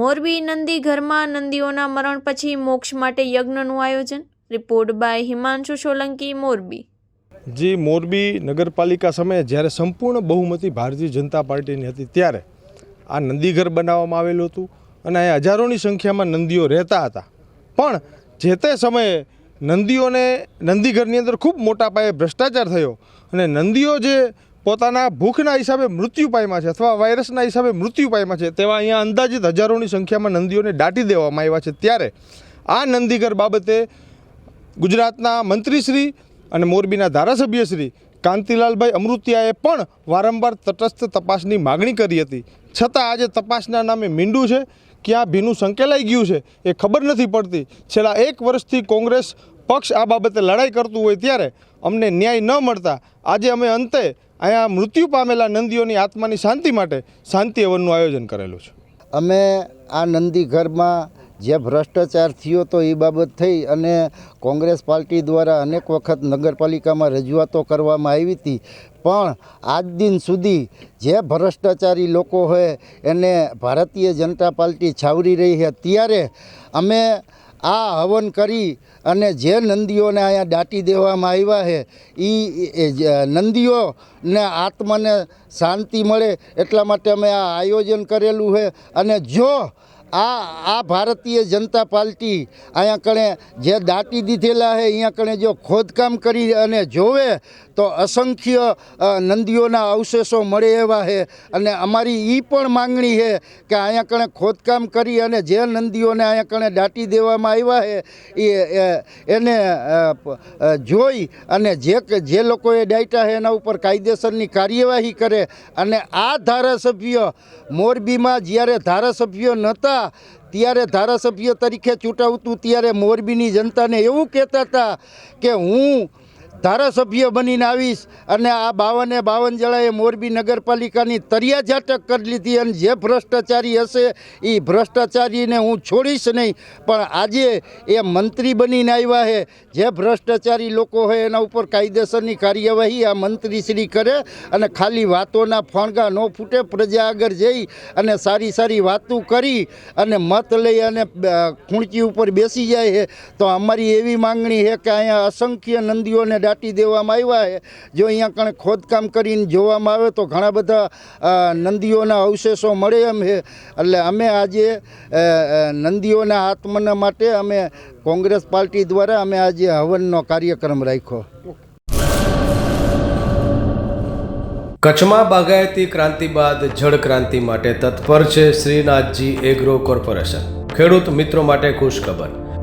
મોરબી નંદી ઘરમાં નંદીઓના મરણ પછી મોક્ષ માટે યજ્ઞનું આયોજન? Report by Himanshu Solanki, Morbi. જે, મોરબી નગરપાલિકા સમયે જ્યારે સંપૂર્ણ બહુમતી ભારતીય જનતા પાર્ટીની હતી ત્યારે આ નંદીઘર બનાવવામાં આવેલું હતું અને અહીંયા હજારોની સંખ્યામાં નંદીઓ રહેતા હતા. પણ જે તે સમયે નંદીઓને નંદીઘરની અંદર ખૂબ મોટા પાયે ભ્રષ્ટાચાર થયો અને નંદીઓ જે પોતાના ભૂખના હિસાબે મૃત્યુ પામ્યા છે અથવા વાયરસના હિસાબે મૃત્યુ પામ્યા છે તેવા અહીંયા અંદાજિત હજારોની સંખ્યામાં નંદીઓને દાટી દેવામાં આવ્યા છે. ત્યારે આ નંદીઘર બાબતે ગુજરાતના મંત્રીશ્રી અને મોરબીના ધારાસભ્યશ્રી કાંતિલાલભાઈ અમૃતિયાએ પણ વારંવાર તટસ્થ તપાસની માગણી કરી હતી. છતાં આજે તપાસના નામે મીંડું છે, ક્યાં ભીનું સંકેલાઈ ગયું છે એ ખબર નથી પડતી. છેલ્લા એક વર્ષથી કોંગ્રેસ પક્ષ આ બાબતે લડાઈ કરતું હોય ત્યારે અમને ન્યાય ન મળતા. આજે અમે અંતે અહીંયા મૃત્યુ પામેલા નંદીઓની આત્માની શાંતિ માટે શાંતિ હવનનું આયોજન કરેલું છે. અમે આ નંદી ઘરમાં જે ભ્રષ્ટાચાર થયો તો એ બાબત થઈ અને કોંગ્રેસ પાર્ટી દ્વારા અનેક વખત નગરપાલિકામાં રજૂઆતો કરવામાં આવી હતી. પણ આજ દિન સુધી જે ભ્રષ્ટાચારી લોકો હોય એને ભારતીય જનતા પાર્ટી છાવરી રહી છે. ત્યારે અમે આ હવન કરી અને જે નંદીઓને અહીંયા દાટી દેવામાં આવ્યા છે એ નંદીઓને આત્માને શાંતિ મળે એટલા માટે અમે આ આયોજન કરેલું છે. અને જો આ આ ભારતીય જનતા પાર્ટી અહીંયા કણે જે દાટી દીધેલા છે અહીંયા કણે જો ખોદકામ કરી અને જોવે, તો અસંખ્ય નંદીઓના અવશેષો મળે એવા છે અને અમારી એ પણ માંગણી છે કે અહીંયા કણે ખોદકામ કરી અને જે નંદીઓને અહીંયા કણે દાટી દેવામાં આવ્યા છે એ એને જોઈ અને જે જે લોકોએ દાટ્યા છે એના ઉપર કાયદેસરની કાર્યવાહી કરે. અને આ ધારાસભ્ય મોરબીમાં જ્યારે ધારાસભ્યો નહોતા ત્યારે ધારાસભ્ય તરીકે ચૂંટાવતું ત્યારે મોરબીની જનતાને એવું કહેતા હતા કે હું ધારાસભ્ય બનીને આવીશ અને આ બાવને બાવન જણાએ મોરબી નગરપાલિકાની તરિયા ઝાટક કરી લીધી અને જે ભ્રષ્ટાચારી હશે એ ભ્રષ્ટાચારીને હું છોડીશ નહીં. પણ આજે એ મંત્રી બનીને આવ્યા છે જે ભ્રષ્ટાચારી લોકો હોય એના ઉપર કાયદેસરની કાર્યવાહી આ મંત્રીશ્રી કરે અને ખાલી વાતોના ફણગા ન ફૂટે, પ્રજા આગળ જઈ અને સારી સારી વાતો કરી અને મત લઈ અને ખૂણચી ઉપર બેસી જાય છે તો અમારી એવી માંગણી છે કે અહીંયા અસંખ્ય નંદીઓને દાટી દેવામાં આવ્યા જો અહીંયા કણે ખોદકામ કરીને જોવામાં આવે તો ઘણા બધા નંદીઓના અવશેષો મળે એમ છે એટલે અમે આજે નંદીઓના આત્મના માટે અમે કોંગ્રેસ પાર્ટી દ્વારા અમે આજે હવનનો કાર્યક્રમ રાખ્યો. કચ્છમાં બાગાયતી ક્રાંતિ બાદ જળ ક્રાંતિ માટે તત્પર છે શ્રીનાથજી એગ્રો કોર્પોરેશન. ખેડૂત મિત્રો માટે ખુશખબર.